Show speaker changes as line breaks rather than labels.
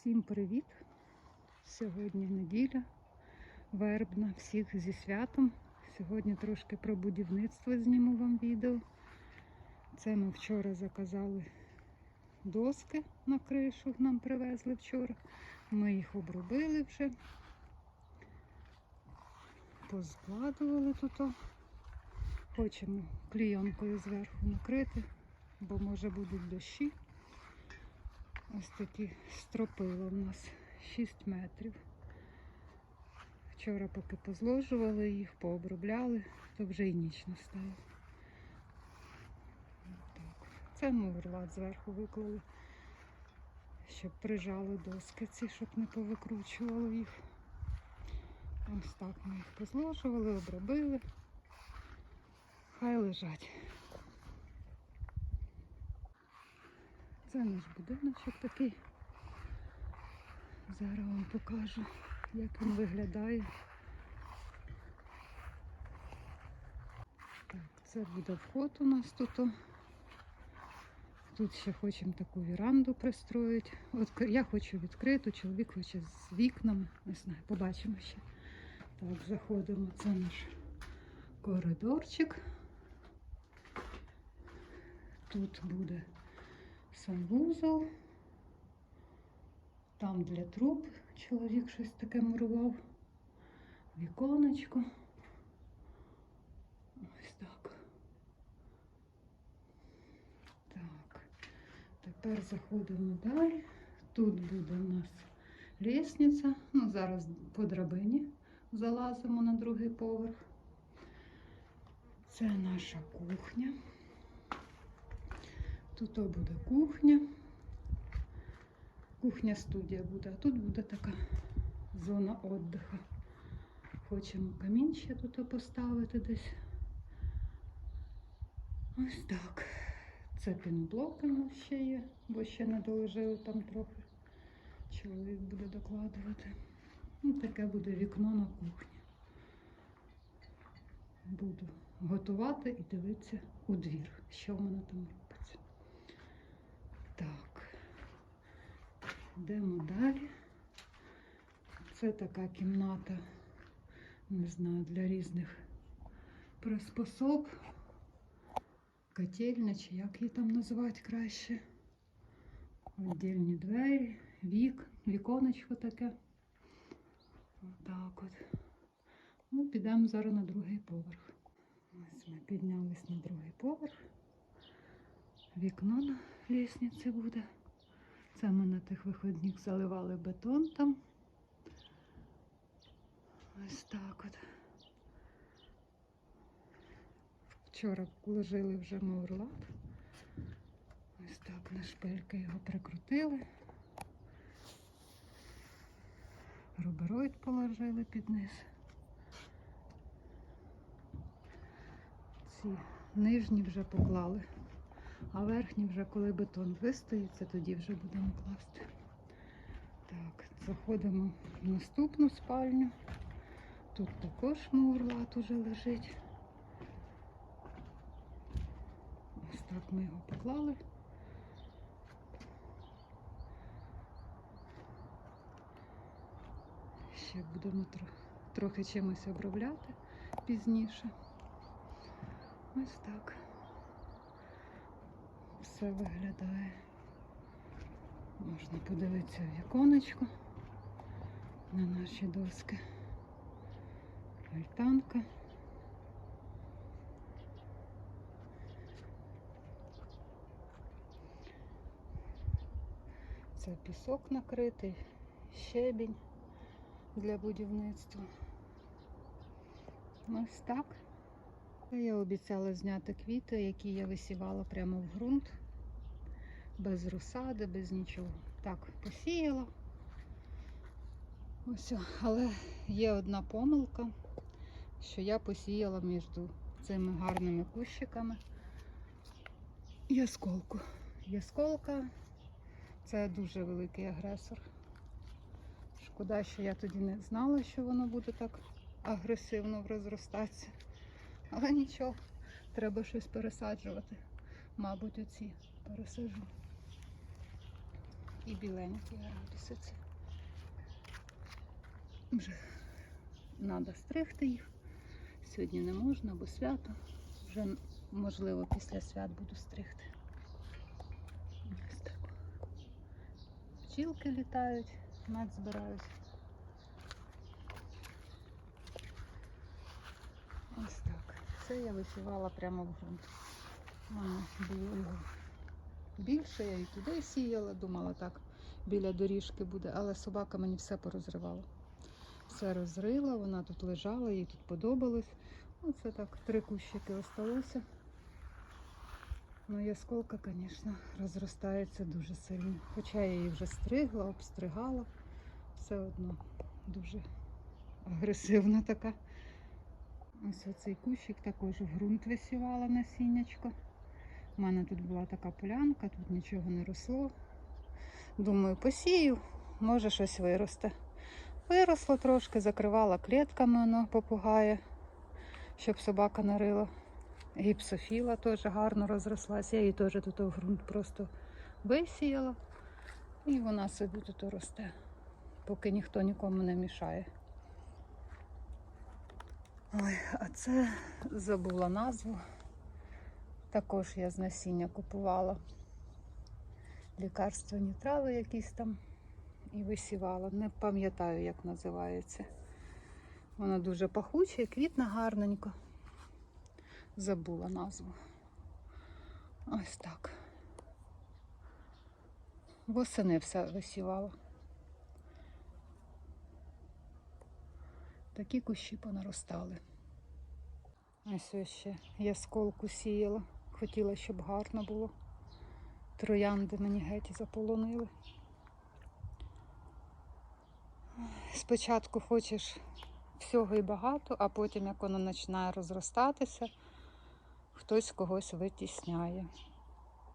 Всім привіт! Сьогодні неділя, вербна, всіх зі святом. Сьогодні трошки про будівництво зніму вам відео. Це ми вчора заказали доски на кришу, нам привезли вчора. Ми їх обробили вже, позкладували тут. Хочемо клійонкою зверху накрити, бо може будуть дощі. Ось такі стропила в нас 6 метрів. Вчора поки позложували їх, пообробляли, то вже і ніч настала. Це мурлат зверху виклали, щоб прижали доски ці, щоб не повикручувало їх. Ось так ми їх позложували, обробили. Хай лежать. Це наш будиночок такий. Зараз вам покажу, як він виглядає. Так, це буде вход у нас тут. Тут ще хочемо таку віранду пристроїти. От я хочу відкриту, чоловік хоче з вікнами. Не знаю, побачимо ще. Так, заходимо. Це наш коридорчик. Тут буде санвузол. Там для труб чоловік щось таке мурував. Віконечко. Ось так. Так. Тепер заходимо далі. Тут буде у нас лісниця. Ну, зараз по драбині залазимо на другий поверх. Це наша кухня. Тут буде кухня. Кухня студія буде, а тут буде така зона віддиху. Хочемо камін ще тут поставити десь. Ось так. Це нас ще є, бо ще не доложили там трохи. Чоловік буде докладувати. Ну, таке буде вікно на кухні. Буду готувати і дивитися у двір, що в мене там. Так, йдемо далі. Це така кімната, не знаю, для різних приспособ. Котельня, чи як її там називати краще. Віддільні двері, вік, віконечко таке. Отак от. Ну, підемо зараз на другий поверх. Ось ми піднялись на другий поверх. Вікно лісниці буде. Це ми на тих виходних заливали бетон там. Ось так от. Вчора вложили вже мурлат. Ось так на шпильки його прикрутили. Рубероїд положили під низ. Ці нижні вже поклали. А верхні вже коли бетон вистоїться, тоді вже будемо класти. Так, заходимо в наступну спальню. Тут також мурлат уже лежить. Ось так ми його поклали. Ще будемо трохи, чимось обробляти пізніше. Ось так все виглядає. Можна подивитися в віконечко на наші доски. Альтанка. Це пісок накритий, щебінь для будівництва. Ось так. Я обіцяла зняти квіти, які я висівала прямо в ґрунт, без розсади, без нічого. Так, посіяла. Ось, але є одна помилка, що я посіяла між цими гарними кущиками ясколку. Ясколка це дуже великий агресор. Шкода, що я тоді не знала, що воно буде так агресивно розростатися. Але нічого, треба щось пересаджувати. Мабуть, оці пересаджу. І біленькі градуси це. Вже треба стригти їх. Сьогодні не можна, бо свято. Вже, можливо, після свят буду стригти. Ось так. Пчілки літають, мед збирають. Ось так. Це я висівала прямо в ґрунт. Мене було його більше, я і туди сіяла, думала так, біля доріжки буде, але собака мені все порозривала. Все розрила, вона тут лежала, їй тут подобалось. Оце так, три кущики осталося. Ну, ясколка, звісно, розростається дуже сильно. Хоча я її вже стригла, обстригала, все одно дуже агресивна така. Ось оцей кущик також в ґрунт висівала насіннячко. У мене тут була така полянка, тут нічого не росло. Думаю, посію, може щось виросте. Виросло трошки, закривала клітками воно попугає, щоб собака нарила. Гіпсофіла теж гарно розрослась. Я її теж тут в ґрунт просто висіяла. І вона собі тут росте, поки ніхто нікому не мішає. Ой, а це забула назву. Також я з насіння купувала лікарственні трави якісь там і висівала. Не пам'ятаю, як називається. Вона дуже пахуча і квітна гарненько. Забула назву. Ось так. Восени все висівала. Такі кущі понаростали. Ось ще ясколку сіяла. Хотіла, щоб гарно було. Троянди мені геть заполонили. Спочатку хочеш всього і багато, а потім, як воно починає розростатися, хтось когось витісняє.